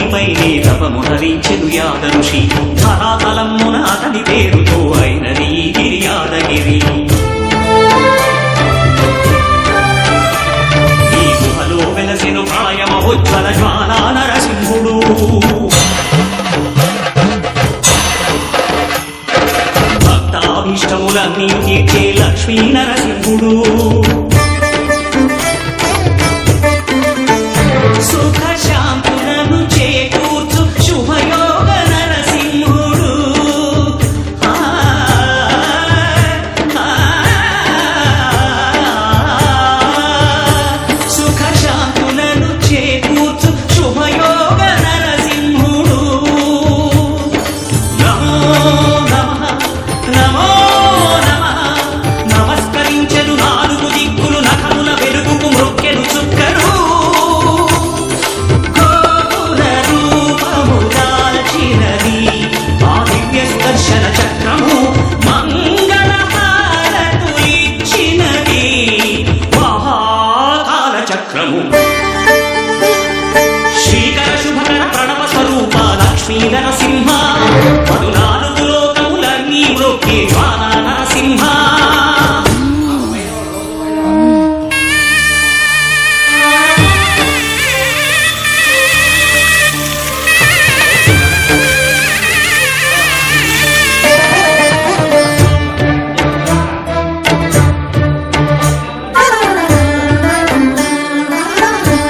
నీపై నీ తపమునరించెను యాద ఋషి ధరాతలమ్మున అతని పేరుతో అయినది గిరి యాదగిరి ఈ గుహలో వెలసెను ప్రాయమహోజ్వల జ్వాలా నరసింహుడు. భక్తాభీష్టములన్నీ తీర్చే లక్ష్మీ నరసింహుడు. సుదర్శన చక్రము మంగళ మహాకాల చక్రము. శ్రీకర శుభకర ప్రణవ స్వరూప లక్ష్మీ నరసింహ పదునాలుగు లోకములన్నీ మ్రొక్కి